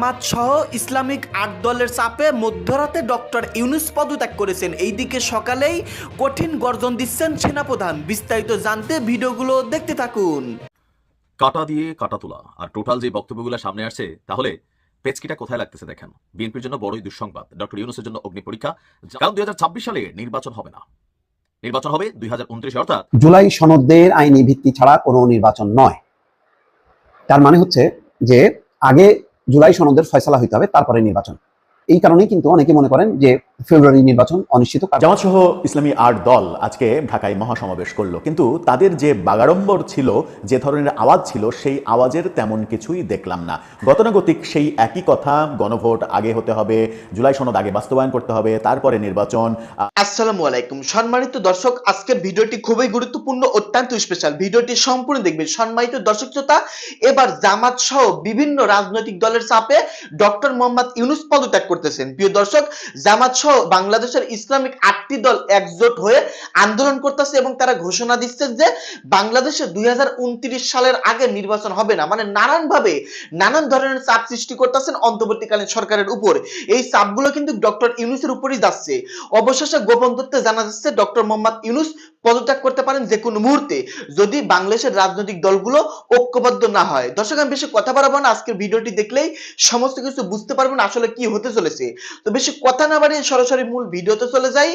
জামাত সহ ইসলামিক আট দলের চাপে মধ্যরাতে ডক্টর ইউনুস পদত্যাগ করেছেন। এইদিকে সকালেই কঠিন গর্জন দিচ্ছেন সেনাপ্রধান। বিস্তারিত জানতে ভিডিওগুলো দেখতে থাকুন। কাটা দিয়ে কাটা তোলা। আর টোটাল যে বক্তব্যগুলো সামনে আসছে তাহলে পেচকিটা কোথায় লাগতেছে দেখেন। বিএনপির জন্য বড়ই দুঃসংবাদ। ডক্টর ইউনুসের জন্য অগ্নি পরীক্ষা। কারণ দুই হাজার ছাব্বিশ সালে নির্বাচন হবে না। নির্বাচন হবে দুই হাজার উনত্রিশ অর্থাৎ জুলাই সনদের আইনি ভিত্তি ছাড়া কোনো নির্বাচন নয়। তার মানে হচ্ছে যে আগে জুলাই সনদের ফয়সলা হইতে হবে তারপরে নির্বাচন। এই কারণেই কিন্তু অনেকে মনে করেন যে ফেব্রুয়ারি নির্বাচন অনিশ্চিত জামাত সহ ইসলামী আট দল আজকে ঢাকায় মহাসমাবেশ করল। কিন্তু তাদের যে বাগাড়ম্বর ছিল যে ধরনের আওয়াজ ছিল সেই আওয়াজের তেমন কিছুই দেখলাম না। গতানুগতিক সেই একই কথা গণভোট আগে হতে হবে জুলাই সনদ আগে বাস্তবায়ন করতে হবে তারপরে নির্বাচন। আসসালামু আলাইকুম। সম্মানিত দর্শক আজকের ভিডিওটি খুবই গুরুত্বপূর্ণ অত্যন্ত স্পেশাল ভিডিওটি সম্পূর্ণ দেখবেন। সম্মানিত দর্শক শ্রোতা এবার জামাত সহ বিভিন্ন রাজনৈতিক দলের চাপে ডক্টর মোহাম্মদ ইউনুস পদত্যাগ করতেছেন। প্রিয় দর্শক জামাত সহ বাংলাদেশের ইসলামিক আটটি দল একজোট হয়ে আন্দোলন করতেছে এবং তারা ঘোষণা দিচ্ছে যে বাংলাদেশে দুই হাজার উনত্রিশ সালের আগে নির্বাচন হবে না। মানে নানান ভাবে নানান ধরনের চাপ সৃষ্টি করতেছেন অন্তর্বর্তীকালীন সরকারের উপর। এই চাপগুলো কিন্তু ডক্টর ইউনুসের উপরই যাচ্ছে। অবশেষে গোপন তথ্যে জানা যাচ্ছে, ডক্টর মোহাম্মদ ইউনুস পদত্যাগ করতে পারেন যে কোনো মুহূর্তে, যদি বাংলাদেশের রাজনৈতিক দলগুলো ঐক্যবদ্ধ না হয়। দর্শক, আমি বেশি কথা বাড়াবো না। আজকের ভিডিওটি দেখলেই সমস্ত কিছু বুঝতে পারবেন আসলে কি হতে চলেছে। তো বেশি কথা না বাড়িয়ে সরাসরি মূল ভিডিওতে চলে যাই।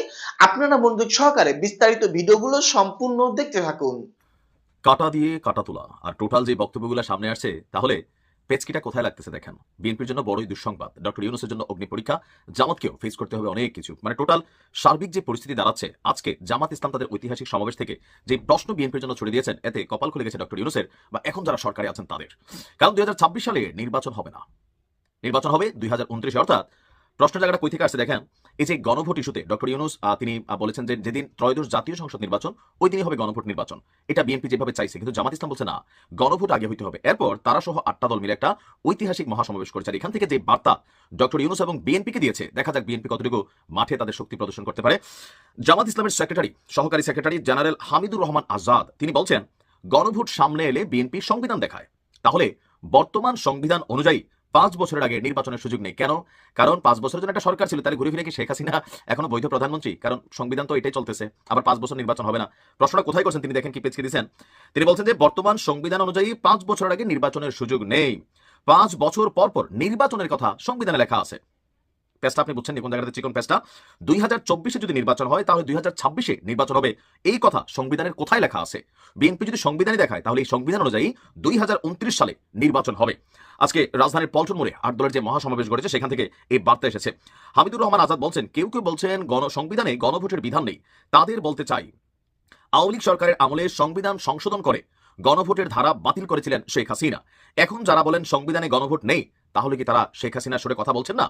আপনারা মনোযোগ সহকারে বিস্তারিত ভিডিওগুলো সম্পূর্ণ দেখতে থাকুন। কাটা দিয়ে কাটা তোলা। আর টোটাল যে বক্তব্যগুলো সামনে আসছে, তাহলে পেচকিটা কোথায় লাগতেছে দেখেন। বিএনপির জন্য বড়ই দুঃসংবাদ। ডক্টর ইউনুসের জন্য অগ্নি পরীক্ষা, জামাতকেও ফেস করতে হবে অনেক কিছু। মানে টোটাল সার্বিক যে পরিস্থিতি দাঁড়াচ্ছে, আজকে জামাত ইসলাম তাদের ঐতিহাসিক সমাবেশ থেকে যে প্রশ্ন বিএনপির জন্য ছড়িয়ে দিয়েছেন, এতে কপাল খুলে গেছে ডক্টর ইউনুসের বা এখন যারা সরকারে আছেন তাদের। কারণ দুই হাজার ছাব্বিশ সালে নির্বাচন হবে না। নির্বাচন হবে দুই অর্থাৎ প্রশ্ন জায়গাটা কই থেকে আসছে দেখেন? এই যে গণভোট ইস্যুতে ডক্টর ইউনুস তিনি বলেছেন যে যেদিন ত্রয়োদশ জাতীয় সংসদ নির্বাচন, ওই দিনই হবে গণভোট নির্বাচন। এটা বিএনপি যেভাবে চাইছে, কিন্তু জামাত ইসলাম বলছে না, গণভোট আগে হইতে হবে। এরপর তারা সহ আটটা দল মিলে একটা ঐতিহাসিক মহাসমাবেশ করেছে। এখান থেকে যে বার্তা ডক্টর ইউনুস এবং বিএনপিকে দিয়েছে, দেখা যাক বিএনপি কতটুকু মাঠে তাদের শক্তি প্রদর্শন করতে পারে। জামাত ইসলামের সেক্রেটারি, সহকারী সেক্রেটারি জেনারেল হামিদুর রহমান আজাদ, তিনি বলছেন, গণভোট সামনে এলে বিএনপি সংবিধান দেখায়। তাহলে বর্তমান সংবিধান অনুযায়ী পাঁচ বছরের আগে নির্বাচনের সুযোগ নেই। কেন? কারণ পাঁচ বছরের জন্য একটা সরকার ছিল, তাহলে ঘুরে ফিরে কি শেখ হাসিনা এখনও বৈধ প্রধানমন্ত্রী? কারণ সংবিধান তো এটাই চলতেছে, আবার পাঁচ বছর নির্বাচন হবে না। প্রশ্নটা কোথায় করছেন তিনি? দেখেন কি পেজকে দিয়েছেন। তিনি বলছেন যে বর্তমান সংবিধান অনুযায়ী পাঁচ বছরের আগে নির্বাচনের সুযোগ নেই। পাঁচ বছর পর পর নির্বাচনের কথা সংবিধানে লেখা আছে। পেজটা আপনি বুঝছেন কোন জায়গাতে চিকন পেজটা? দুই হাজার চব্বিশে যদি নির্বাচন হয়, তাহলে দুই নির্বাচন হবে। এই কথা সংবিধানের কোথায় লেখা আছে? বিএনপি যদি সংবিধানে দেখায়, তাহলে এই সংবিধান অনুযায়ী দুই হাজার উনত্রিশ সালে নির্বাচন হবে। আজকে রাজধানীর পল্টন মোড়ে আট দলের যে মহাসমাবেশ ঘটেছে, সেখান থেকে এই বার্তা এসেছে। হামিদুর রহমান আজাদ বলছেন, কেউ কেউ বলছেন গণ সংবিধানে গণভোটের বিধান নেই। তাদের বলতে চাই, আওয়ামী লীগ সরকারের আমলে সংবিধান সংশোধন করে গণভোটের ধারা বাতিল করেছিলেন শেখ হাসিনা। এখন যারা বলেন সংবিধানে গণভোট নেই, তাহলে কি তারা শেখ হাসিনার সরে কথা বলছেন না?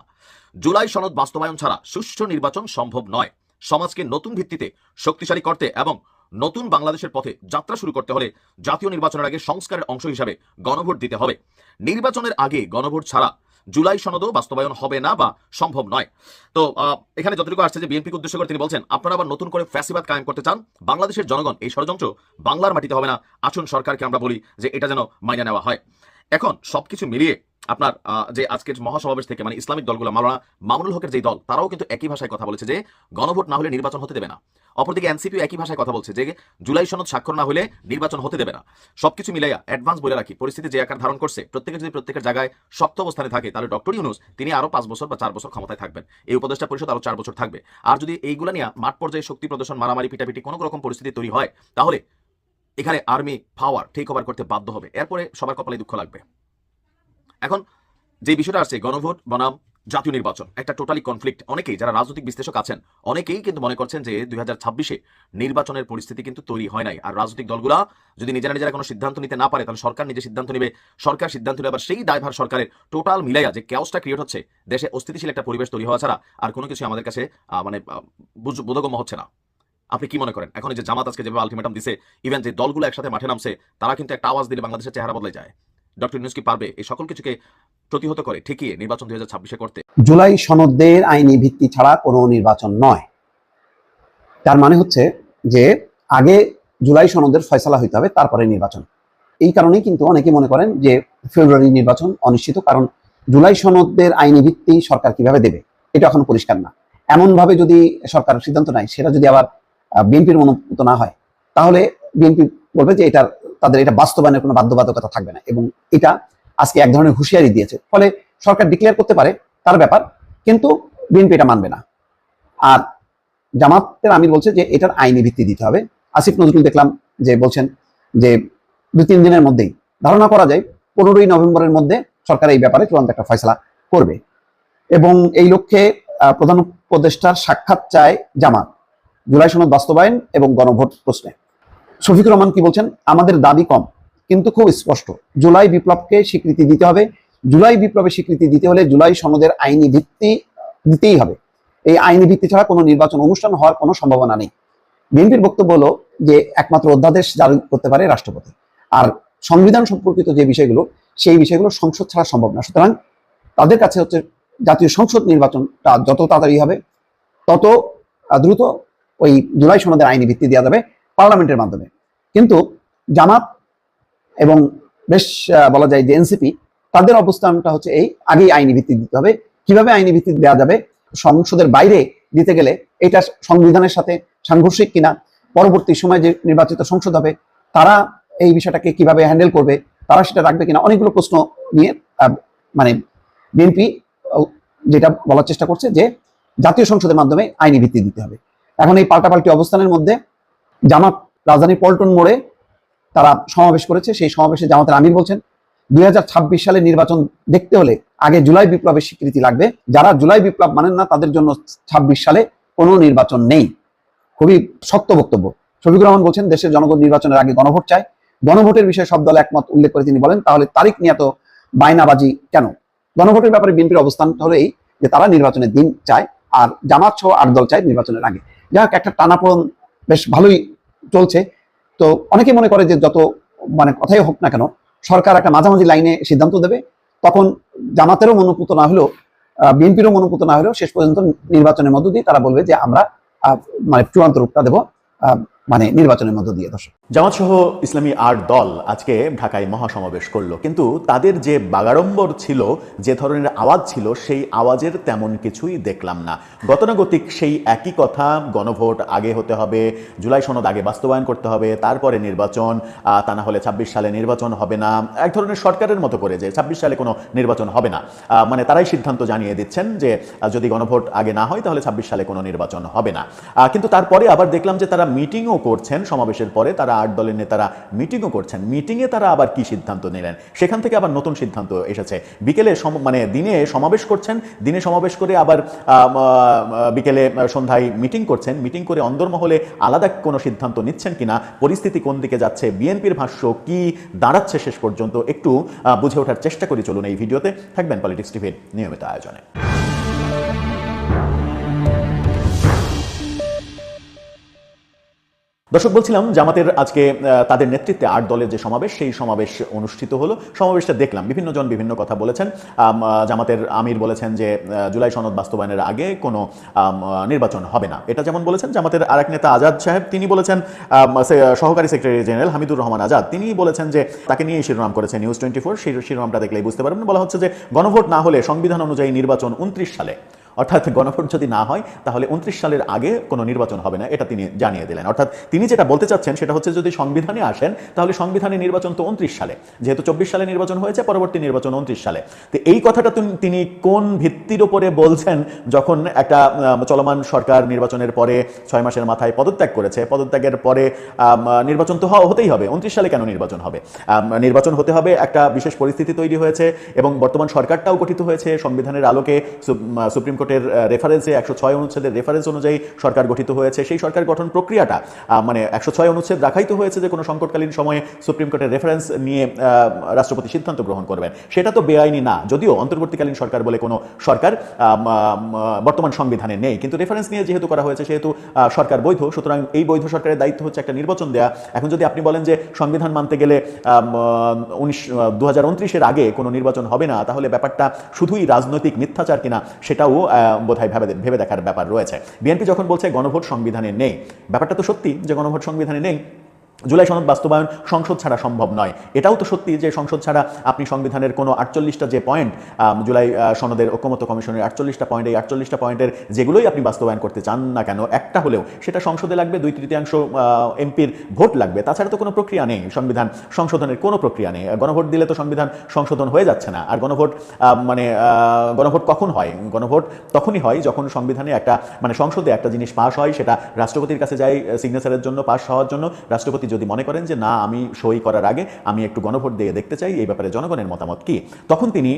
জুলাই সনদ বাস্তবায়ন ছাড়া সুষ্ঠু নির্বাচন সম্ভব নয়। সমাজকে নতুন ভিত্তিতে শক্তিশালী করতে এবং নতুন বাংলাদেশের পথে যাত্রা শুরু করতে হলে জাতীয় নির্বাচনের আগে সংস্কারের অংশ হিসাবে গণভোট দিতে হবে। নির্বাচনের আগে গণভোট ছাড়া জুলাই সনদও বাস্তবায়ন হবে না বা সম্ভব নয়। তো এখানে যতটুকু আসছে যে বিএনপিকে উদ্দেশ্য করে তিনি বলছেন, আপনারা আবার নতুন করে ফ্যাসিবাদ কায়েম করতে চান? বাংলাদেশের জনগণ এই ষড়যন্ত্র বাংলার মাটিতে হবে না। আসুন সরকারকে আমরা বলি যে এটা যেন মাইনে নেওয়া হয়। এখন সবকিছু মিলিয়ে আপনার যে আজকের মহাসমাবেশ থেকে মানে ইসলামিক দলগুলো, মাওলানা মামুনুল হকের যে দল, তারাও কিন্তু একই ভাষায় কথা বলেছে যে গণভোট না হলে নির্বাচন হতে দেবে না। অপরদিকে এনসিপিও একই ভাষায় কথা বলছে যে জুলাই সনদ স্বাক্ষর না হলে নির্বাচন হতে দেবে না। সবকিছু মিলাইয়া অ্যাডভান্স বলে রাখি, পরিস্থিতি যে আকার ধারণ করছে, প্রত্যেকে যদি প্রত্যেকের জায়গায় শক্ত অবস্থানে থাকে, তাহলে ডক্টর ইউনুস, তিনি আরও পাঁচ বছর বা চার বছর ক্ষমতায় থাকবেন। এই উপদেষ্টা পরিষদ আরও চার বছর থাকবে। আর যদি এইগুলা নিয়ে মাঠ পর্যায়ে শক্তি প্রদর্শন, মারামারি, পিটাপিটি কোনো রকম পরিস্থিতি তৈরি হয়, তাহলে এখানে আর্মি পাওয়ার টেক ওভার করতে বাধ্য হবে। এরপরে সবার কপালে দুঃখ লাগবে। এখন যে বিষয়টা আসছে, গণভোট, বনাম, জাতীয় নির্বাচন, একটা টোটালি কনফ্লিক্ট অনেকেই যারা রাজনৈতিক বিশ্লেষক আছেন, অনেকেই কিন্তু মনে করছেন যে দুই হাজার ছাব্বিশে নির্বাচনের পরিস্থিতি কিন্তু তৈরি হয় নাই। আর রাজনৈতিক দলগুলা যদি নিজেরা নিজেরা কোনো সিদ্ধান্ত নিতে না পারে, তাহলে সরকার নিজে সিদ্ধান্ত নেবে, সরকার সিদ্ধান্ত নেবে, আবার সেই দায়ভার সরকারের টোটাল মিলাইয়া যে ক্যাওসটা ক্রিয়েট হচ্ছে, দেশে অস্থিতিশীল একটা পরিবেশ তৈরি হওয়া ছাড়া আর কোনো কিছু আমাদের কাছে মানে বোধগম্য হচ্ছে না। আপনি কি মনে করেন? এখন যে জামাত আজকে যেভাবে আলটিমেটাম দিছে ইভেন যে দলগুলো একসাথে মাঠে নামছে, তারা কিন্তু একটা আওয়াজ দিলে বাংলাদেশের চেহারা বদলে যায়। ডক্টর ইউনুস কি পারবে? এই সকল কিছুকে প্রতিহত করে, ঠিকই নির্বাচন দুই হাজার করতে। জুলাই সনদের আইনি ভিত্তি ছাড়া কোনো নির্বাচন নয়। তার মানে হচ্ছে যে আগে জুলাই সনদের ফয়সালা হইতে হবে, তারপরে নির্বাচন। এই কারণেই কিন্তু অনেকে মনে করেন যে ফেব্রুয়ারি নির্বাচন অনিশ্চিত, কারণ জুলাই সনদের আইনি ভিত্তি সরকার কীভাবে দেবে, এটা এখন পরিষ্কার না। এমন ভাবে যদি সরকার সিদ্ধান্ত নেয়, সেটা যদি আবার বিএনপির মনোভূত না হয়, তাহলে বিএনপি বলবে যে এটা তাদের এটা বাস্তবায়নের কোনো বাধ্যবাধকতা থাকবে না এবং এটা আজকে এক ধরনের হুঁশিয়ারি দিয়েছে। ফলে সরকার ডিক্লেয়ার করতে পারে তার ব্যাপার, কিন্তু বিএনপি এটা মানবে না। আর জামাতের আমির বলছে যে এটার আইনি ভিত্তি দিতে হবে। আসিফ নজরুল দেখলাম যে বলছেন যে দু তিন দিনের মধ্যেই, ধারণা করা যায় পনেরোই নভেম্বরের মধ্যে সরকার এই ব্যাপারে চূড়ান্ত একটা ফয়সলা করবে। এবং এই লক্ষ্যে প্রধান উপদেষ্টার সাক্ষাৎ চায় জামাত। জুলাই সনদ বাস্তবায়ন এবং গণভোট প্রশ্নে। শফিকুর রহমান কি বলছেন? আমাদের দাবি কম, কিন্তু খুব স্পষ্ট। জুলাই বিপ্লবকে স্বীকৃতি দিতে হবে। জুলাই বিপ্লবের স্বীকৃতি দিতে হলে জুলাই সনদের আইনি ভিত্তি দিতেই হবে। এই আইনি ভিত্তি ছাড়া কোনো নির্বাচন অনুষ্ঠান হওয়ার কোনো সম্ভাবনা নেই। বিএনপির বক্তব্য হলো যে, একমাত্র অধ্যাদেশ জারি করতে পারে রাষ্ট্রপতি। আর সংবিধান সম্পর্কিত যে বিষয়গুলো, সেই বিষয়গুলো সংসদ ছাড়া সম্ভব না। সুতরাং তাদের কাছে হচ্ছে জাতীয় সংসদ নির্বাচনটা যত তাড়াতাড়ি হবে, তত দ্রুত ওই জুলাই সনদের আইনি ভিত্তি দেওয়া যাবে পার্লামেন্টের মাধ্যমে। কিন্তু জামাত এবং বেশ বলা যায় যে এনসিপি, তাদের অবস্থানটা হচ্ছে এই, আগেই আইনি ভিত্তি দিতে হবে। কীভাবে আইনি ভিত্তি দেওয়া যাবে? সংসদের বাইরে দিতে গেলে এটা সংবিধানের সাথে সাংঘর্ষিক কিনা? পরবর্তী সময় যে নির্বাচিত সংসদ হবে, তারা এই বিষয়টাকে কীভাবে হ্যান্ডেল করবে? তারা সেটা রাখবে কিনা? অনেকগুলো প্রশ্ন নিয়ে মানে বিএনপি যেটা বলার চেষ্টা করছে যে জাতীয় সংসদের মাধ্যমে আইনি ভিত্তি দিতে হবে। এখন এই পাল্টাপাল্টি অবস্থানের মধ্যে জামাত রাজধানী পল্টন মোড়ে তারা সমাবেশ করেছে। সেই সমাবেশে জামাতের আমির বলছেন, দুই হাজার ছাব্বিশ সালে নির্বাচন দেখতে হলে আগে জুলাই বিপ্লবের স্বীকৃতি লাগবে। যারা জুলাই বিপ্লব মানেন না, তাদের জন্য ছাব্বিশ সালে কোনো নির্বাচন নেই। খুবই শক্ত বক্তব্য। শফিকুর রহমান বলছেন, দেশের জনগণ নির্বাচনের আগে গণভোট চায়। গণভোটের বিষয়ে সব দল একমত উল্লেখ করে তিনি বলেন, তাহলে তারিখ নিয়ে এত বায়নাবাজি কেন? গণভোটের ব্যাপারে বিএনপির অবস্থান হলো এই যে তারা নির্বাচনের দিন চায়, আর জামাত সহ আট দল চায় নির্বাচনের আগে। যাই হোক একটা টানাপোড়ন বেশ ভালোই চলছে। তো অনেকে মনে করে যে যত মানে কথাই হোক না কেন, সরকার একটা মাঝামাঝি লাইনে সিদ্ধান্ত দেবে। তখন জামাতেরও মনোপুত না হলেও বিএনপিরও মনোপুত না হলেও শেষ পর্যন্ত নির্বাচনের মধ্য দিয়ে তারা বলবে যে আমরা মানে চূড়ান্ত রূপটা দেবো মানে নির্বাচনের মধ্য দিয়ে, দর্শক। জামাত সহ ইসলামী আট দল আজকে ঢাকায় মহাসমাবেশ করল। কিন্তু তাদের যে বাগাড়ম্বর ছিল, যে ধরনের আওয়াজ ছিল, সেই আওয়াজের তেমন কিছুই দেখলাম না। গতানুগতিক সেই একই কথা, গণভোট আগে হতে হবে, জুলাই সনদ আগে বাস্তবায়ন করতে হবে, তারপরে নির্বাচন তা না হলে ছাব্বিশ সালে নির্বাচন হবে না। এক ধরনের সরকারের মতো করে যে ছাব্বিশ সালে কোনো নির্বাচন হবে না। মানে তারাই সিদ্ধান্ত জানিয়ে দিচ্ছেন যে যদি গণভোট আগে না হয়, তাহলে ছাব্বিশ সালে কোনো নির্বাচন হবে না। কিন্তু তারপরে আবার দেখলাম যে তারা মিটিংও করছেন সমাবেশের পরে, তারা আট দলের নেতারা মিটিংও করছেন। মিটিংয়ে তারা আবার কি সিদ্ধান্ত নিলেন? সেখান থেকে আবার নতুন সিদ্ধান্ত এসেছে। বিকেলে মানে দিনে সমাবেশ করছেন। দিনে সমাবেশ করে আবার বিকেলে সন্ধ্যায় মিটিং করছেন। মিটিং করে অন্দরমহলে আলাদা কোনো সিদ্ধান্ত নিচ্ছেন কিনা? পরিস্থিতি কোন দিকে যাচ্ছে? বিএনপির ভাষ্য কি দাঁড়াচ্ছে শেষ পর্যন্ত? একটু বুঝে ওঠার চেষ্টা করি চলুন এই ভিডিওতে। থাকবেন পলিটিক্স টিভির নিয়মিত আয়োজনে। দর্শক, বলছিলাম জামাতের আজকে তাদের নেতৃত্বে আট দলের যে সমাবেশ, সেই সমাবেশ অনুষ্ঠিত হলো। সমাবেশটা দেখলাম। বিভিন্ন জন বিভিন্ন কথা বলেছেন। জামাতের আমির বলেছেন যে জুলাই সনদ বাস্তবায়নের আগে কোনো নির্বাচন হবে না। এটা যেমন বলেছেন জামাতের আরেক নেতা আজাদ সাহেব, তিনি বলেছেন সহকারী সেক্রেটারি জেনারেল হামিদুর রহমান আজাদ, তিনি বলেছেন যে, তাকে নিয়ে শিরোনাম করেছে নিউজ টোয়েন্টি ফোর। সেই শিরোনামটা দেখলেই বুঝতে পারবেন। বলা হচ্ছে যে, গণভোট না হলে সংবিধান অনুযায়ী নির্বাচন উনত্রিশ সালে। অর্থাৎ গণভোট যদি না হয়, তাহলে উনত্রিশ সালের আগে কোনো নির্বাচন হবে না, এটা তিনি জানিয়ে দিলেন। অর্থাৎ তিনি যেটা বলতে চাচ্ছেন সেটা হচ্ছে যদি সংবিধানে আসেন, তাহলে সংবিধানে নির্বাচন তো উনত্রিশ সালে। যেহেতু চব্বিশ সালে নির্বাচন হয়েছে, পরবর্তী নির্বাচন উনত্রিশ সালে। তো এই কথাটা তিনি কোন ভিত্তির উপরে বলছেন যখন একটা চলমান সরকার নির্বাচনের পরে ছয় মাসের মাথায় পদত্যাগ করেছে, পদত্যাগের পরে নির্বাচন তো হতেই হবে। উনত্রিশ সালে কেন নির্বাচন হবে? নির্বাচন হতে হবে, একটা বিশেষ পরিস্থিতি তৈরি হয়েছে এবং বর্তমান সরকারটাও গঠিত হয়েছে, সংবিধানের আলোকে সুপ্রিম কোর্টের রেফারেন্সে একশো ছয় অনুচ্ছেদের রেফারেন্স অনুযায়ী সরকার গঠিত হয়েছে। সেই সরকার গঠন প্রক্রিয়াটা মানে একশো ছয় অনুচ্ছেদ রাখাই তো হয়েছে যে কোনো সংকটকালীন সময়ে সুপ্রিম কোর্টের রেফারেন্স নিয়ে রাষ্ট্রপতি সিদ্ধান্ত গ্রহণ করবেন। সেটা তো বেআইনি না, যদিও অন্তর্বর্তীকালীন সরকার বলে কোনো সরকার বর্তমান সংবিধানে নেই। কিন্তু রেফারেন্স নিয়ে যেহেতু করা হয়েছে, সেহেতু সরকার বৈধ, সুতরাং এই বৈধ সরকারের দায়িত্ব হচ্ছে একটা নির্বাচন দেয়া। এখন যদি আপনি বলেন যে সংবিধান মানতে গেলে উনিশ দু আগে কোনো নির্বাচন হবে না, তাহলে ব্যাপারটা শুধুই রাজনৈতিক মিথ্যাচার কিনা, সেটাও বোধহয় ভেবে ভেবে দেখার ব্যাপার রয়েছে। বিএনপি যখন বলছে গণভোট সংবিধানে নেই, ব্যাপারটা তো সত্যি যে গণভোট সংবিধানে নেই জুলাই সনদ বাস্তবায়ন সংসদ ছাড়া সম্ভব নয়। এটাও তো সত্যি যে সংসদ ছাড়া আপনি সংবিধানের কোনো আটচল্লিশটা যে পয়েন্ট জুলাই সনদের ঐক্যমত্য কমিশনের আটচল্লিশটা পয়েন্ট এই আটচল্লিশটা পয়েন্টের যেগুলোই আপনি বাস্তবায়ন করতে চান না কেন, একটা হলেও সেটা সংসদে লাগবে, দুই তৃতীয়াংশ এমপির ভোট লাগবে। তাছাড়া তো কোনো প্রক্রিয়া নেই, সংবিধান সংশোধনের কোনো প্রক্রিয়া নেই। গণভোট দিলে তো সংবিধান সংশোধন হয়ে যাচ্ছে না। আর গণভোট মানে গণভোট কখন হয়? গণভোট তখনই হয় যখন সংবিধানে একটা মানে সংসদে একটা জিনিস পাস হয়, সেটা রাষ্ট্রপতির কাছে যায় সিগনেচারের জন্য পাস হওয়ার জন্য, রাষ্ট্রপতি যদি মনে করেন যে না আমি সই করার আগে আমি একটু গণভোট দিয়ে দেখতে চাই এই ব্যাপারে জনগণের মতামত কি? তখন তিনি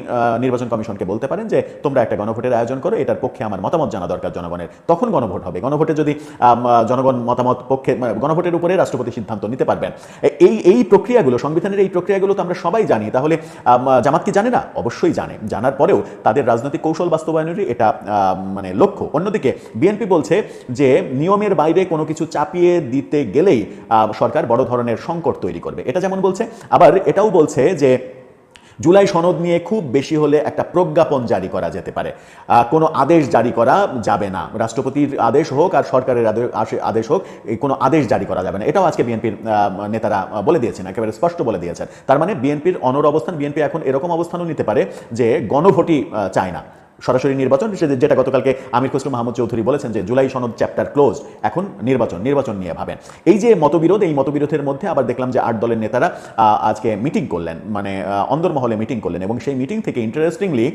নির্বাচন কমিশনকে বলতে পারেন যে তোমরা একটা গণভোটের আয়োজন করো এটার পক্ষে আমার মতামত জানা দরকার জনগণের। তখন গণভোট হবে। গণভোটে যদি জনগণ মতামত পক্ষে মানে গণভোটের উপরে রাষ্ট্রপতি সিদ্ধান্ত নিতে পারবেন। এই এই প্রক্রিয়াগুলো সংবিধানের এই প্রক্রিয়াগুলো তো আমরা সবাই জানি। তাহলে জামাত কি জানে না? অবশ্যই জানে। জানার পরেও তাদের রাজনৈতিক কৌশল বাস্তবায়নেরই এটা মানে লক্ষ্য। অন্যদিকে বিএনপি বলছে যে নিয়মের বাইরে কোনো কিছু চাপিয়ে দিতে গেলেই আহ, সরকার বড় ধরনের সংকট তৈরি করবে। এটা যেমন বলছে, আবার এটাও বলছে যে জুলাই সনদ নিয়ে খুব বেশি হলে একটা প্রজ্ঞাপন জারি করা যেতে পারে। কোনো আদেশ জারি করা যাবে না। রাষ্ট্রপতির আদেশ হোক আর সরকারের আদেশ হোক কোনো আদেশ জারি করা যাবে না। এটাও আজকে বিএনপির নেতারা বলে দিয়েছেন, একেবারে স্পষ্ট বলে দিয়েছেন। তার মানে বিএনপির অনর অবস্থান, বিএনপি এখন এরকম অবস্থানও নিতে পারে যে গণভোটই চায় না। সরাসরি নির্বাচন যেটা গতকালকে আমির খসরু মাহমুদ চৌধুরী বলেছেন যে জুলাই সনদ চ্যাপ্টার ক্লোজ এখন নির্বাচন নির্বাচন নিয়ে ভাবেন। এই যে মতবিরোধ, এই মতবিরোধের মধ্যে আবার দেখলাম যে আট দলের নেতারা আজকে মিটিং করলেন মানে অন্দরমহলে মিটিং করলেন এবং সেই মিটিং থেকে ইন্টারেস্টিংলি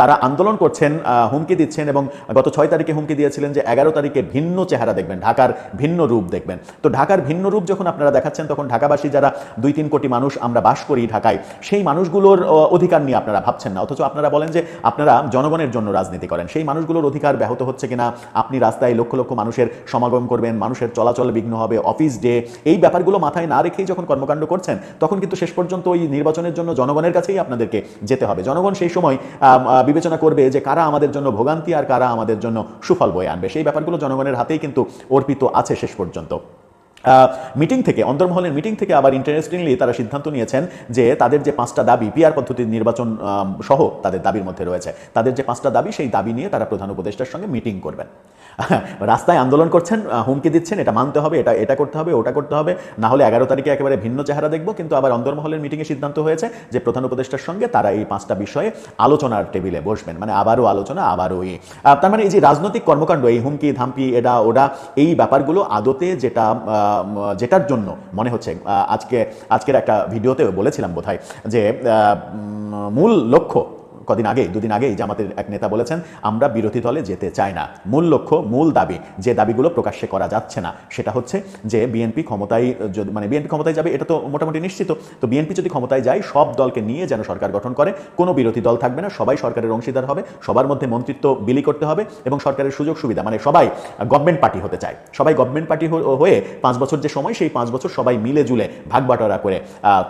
তারা আন্দোলন করছেন হুমকি দিচ্ছেন এবং গত ছয় তারিখে হুমকি দিয়েছিলেন যে এগারো তারিখে ভিন্ন চেহারা দেখবেন, ঢাকার ভিন্ন রূপ দেখবেন। তো ঢাকার ভিন্ন রূপ যখন আপনারা দেখাচ্ছেন, তখন ঢাকাবাসী যারা দুই তিন কোটি মানুষ আমরা বাস করি ঢাকায়, সেই মানুষগুলোর অধিকার নিয়ে আপনারা ভাবছেন না। অথচ আপনারা বলেন যে আপনারা জনগণের জন্য রাজনীতি করেন। সেই মানুষগুলোর অধিকার ব্যাহত হচ্ছে কিনা, আপনি রাস্তায় লক্ষ লক্ষ মানুষের সমাগম করবেন, মানুষের চলাচল বিঘ্ন হবে অফিস ডে এই ব্যাপারগুলো মাথায় না রেখেই যখন কর্মকাণ্ড করছেন, তখন কিন্তু শেষ পর্যন্ত ওই নির্বাচনের জন্য জনগণের কাছেই আপনাদেরকে যেতে হবে। জনগণ সেই সময় বিবেচনা করবে যে কারা আমাদের জন্য ভোগান্তি আর কারা আমাদের জন্য সুফল বয়ে আনবে। সেই ব্যাপারগুলো জনগণের হাতেই কিন্তু অর্পিত আছে শেষ পর্যন্ত। মিটিং থেকে, অন্তর্মহলের মিটিং থেকে আবার ইন্টারেস্টিংলি তারা সিদ্ধান্ত নিয়েছেন যে তাদের যে পাঁচটা দাবি পিআর পদ্ধতির নির্বাচন সহ তাদের দাবির মধ্যে রয়েছে, তাদের যে পাঁচটা দাবি সেই দাবি নিয়ে তারা প্রধান উপদেষ্টার সঙ্গে মিটিং করবেন। রাস্তায় আন্দোলন করছেন হুমকি দিচ্ছেন, এটা মানতে হবে, এটা এটা করতে হবে, ওটা করতে হবে, না হলে এগারো তারিখে একেবারে ভিন্ন চেহারা দেখব, কিন্তু আবার অন্তর্মহলের মিটিংয়ে সিদ্ধান্ত হয়েছে যে প্রধান উপদেষ্টার সঙ্গে তারা এই পাঁচটা বিষয়ে আলোচনার টেবিলে বসবেন মানে আবারও আলোচনা, আবারও এই তার মানে এই যে রাজনৈতিক কর্মকাণ্ড, এই হুমকি, ধামকি, এটা, ওটা, এই ব্যাপারগুলো আদতে যেটা যেটার জন্য মনে হচ্ছে আজকে আজকের একটা ভিডিওতে বলেছিলাম বোধহয় যে মূল লক্ষ্য কদিন আগে দুদিন আগেই জামাতের এক নেতা বলেছেন, আমরা বিরোধী দলে যেতে চাই না। মূল লক্ষ্য, মূল দাবি, যে দাবিগুলো প্রকাশ্যে করা যাচ্ছে না, সেটা হচ্ছে যে বিএনপি ক্ষমতায় যদি মানে বিএনপি ক্ষমতায় যাবে, এটা তো মোটামুটি নিশ্চিত। তো বিএনপি যদি ক্ষমতায় যায়, সব দলকে নিয়ে যেন সরকার গঠন করে, কোনো বিরোধী দল থাকবে না, সবাই সরকারের অংশীদার হবে, সবার মধ্যে মন্ত্রিত্ব বিলি করতে হবে এবং সরকারের সুযোগ সুবিধা মানে সবাই গভর্নমেন্ট পার্টি হতে চায়। সবাই গভর্নমেন্ট পার্টি হয়ে পাঁচ বছর যে সময়, সেই পাঁচ বছর সবাই মিলে জুলে ভাগ বাটোয়ারা করে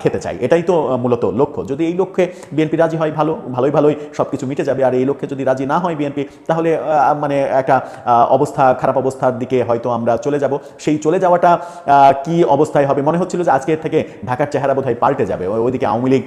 খেতে চায়। এটাই তো মূলত লক্ষ্য। যদি এই লক্ষ্যে বিএনপি রাজি হয়, ভালো ভালোই। ভালোই সব কিছু মিটে যাবে। আর এই লক্ষ্যে যদি রাজি না হয় বিএনপি, তাহলে মানে একটা অবস্থা, খারাপ অবস্থার দিকে হয়তো আমরা চলে যাব। সেই চলে যাওয়াটা কি অবস্থায় হবে? মনে হচ্ছিল যে আজকের থেকে ঢাকার চেহারা বোধহয় পাল্টে যাবে। ওইদিকে আওয়ামী লীগ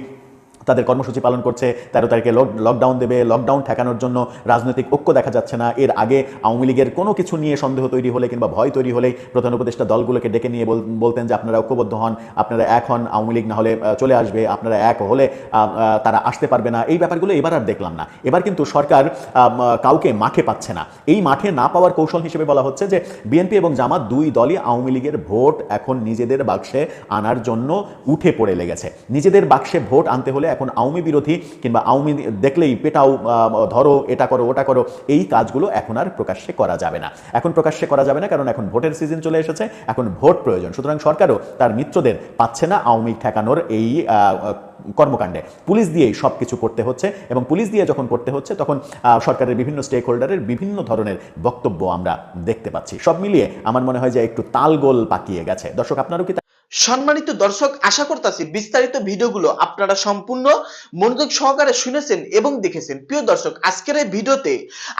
তাদের কর্মসূচি পালন করছে, তেরো তারিখে লক- লকডাউন দেবে লকডাউন ঠেকানোর জন্য রাজনৈতিক ঐক্য দেখা যাচ্ছে না। এর আগে আওয়ামী লীগের কোনো কিছু নিয়ে সন্দেহ তৈরি হলে কিংবা ভয় তৈরি হলেই প্রধান উপদেষ্টা দলগুলোকে ডেকে নিয়ে বলতেন যে আপনারা ঐক্যবদ্ধ হন, আপনারা এক হন, আওয়ামী লীগ না হলে চলে আসবে, আপনারা এক হলে তারা আসতে পারবে না। এই ব্যাপারগুলো এবার আর দেখলাম না। এবার কিন্তু সরকার কাউকে মাঠে পাচ্ছে না। এই মাঠে না পাওয়ার কৌশল হিসেবে বলা হচ্ছে যে বিএনপি এবং জামাত দুই দলই আওয়ামী লীগের ভোট এখন নিজেদের বাক্সে আনার জন্য উঠে পড়ে লেগেছে। নিজেদের বাক্সে ভোট আনতে হলে এখন আওয়ামী বিরোধী কিংবা আওয়ামী দেখলেই পেটাও ধরো, এটা করো, ওটা করো, এই কাজগুলো এখন আর প্রকাশ্যে করা যাবে না। এখন প্রকাশ্যে করা যাবে না কারণ এখন ভোটের সিজন চলে এসেছে, এখন ভোট প্রয়োজন। সুতরাং সরকারও তার মিত্রদের পাচ্ছে না আওয়ামী ঠেকানোর এই কর্মকাণ্ডে। পুলিশ দিয়েই সব কিছু করতে হচ্ছে এবং পুলিশ দিয়ে যখন করতে হচ্ছে তখন সরকারের বিভিন্ন স্টেক হোল্ডারের বিভিন্ন ধরনের বক্তব্য আমরা দেখতে পাচ্ছি। সব মিলিয়ে আমার মনে হয় যে একটু তালগোল পাকিয়ে গেছে। দর্শক, আপনারও কি সম্মানিত দর্শক, আশা করতেছি বিস্তারিত ভিডিওগুলো আপনারা সম্পূর্ণ মনোযোগ সহকারে শুনেছেন এবং দেখেছেন। প্রিয় দর্শক, আজকের এই ভিডিওতে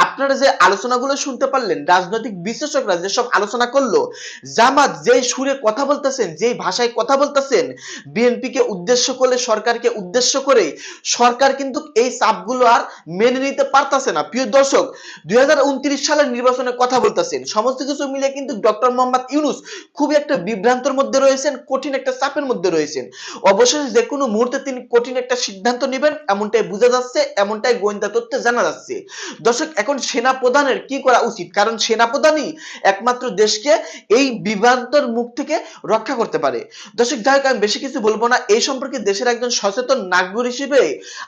আপনারা যে আলোচনাগুলো শুনতে পারলেন, রাজনৈতিক বিশ্লেষকরা যেসব আলোচনা করল, জামাত যেই সুরে কথা বলতেছেন, যেই ভাষায় কথা বলতেছেন বিএনপি কে উদ্দেশ্য করে সরকারকে উদ্দেশ্য করে, সরকার কিন্তু এই চাপগুলো আর মেনে নিতে পারতাছে না। প্রিয় দর্শক, দুই হাজার উনত্রিশ সালের নির্বাচনের কথা বলতেছেন। সমস্ত কিছু মিলে কিন্তু ডক্টর মোহাম্মদ ইউনুস খুব একটা বিভ্রান্তর মধ্যে রয়েছেন কঠিন একটা চাপের মধ্যে রয়েছেন। অবশেষে যে কোনো মুহূর্তে তিনি কঠিন একটা সিদ্ধান্ত নেবেন, এমনটাই বোঝা যাচ্ছে, এমনটাই গোয়েন্দা তথ্যে জানা যাচ্ছে। দর্শক, এখন সেনা প্রধানের কি করা উচিত? কারণ সেনা প্রধানই একমাত্র দেশকে এই বিভ্রান্তর মুখ থেকে রক্ষা করতে পারে। দর্শক, যাই হোক, আমি বেশি কিছু বলব না। এই সম্পর্কে দেশের একজন সচেতন নাগরিক হিসেবে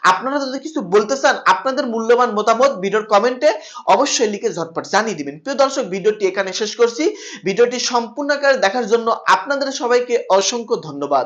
আপনারা যদি কিছু বলতে চান, আপনাদের মূল্যবান মতামত ভিডিওর কমেন্টে অবশ্যই লিখে ঝটপট জানিয়ে দিবেন। প্রিয় দর্শক, ভিডিওটি এখানে শেষ করছি। ভিডিওটি সম্পূর্ণ আকারে দেখার জন্য আপনাদের সবাইকে অসংখ্য ধন্যবাদ।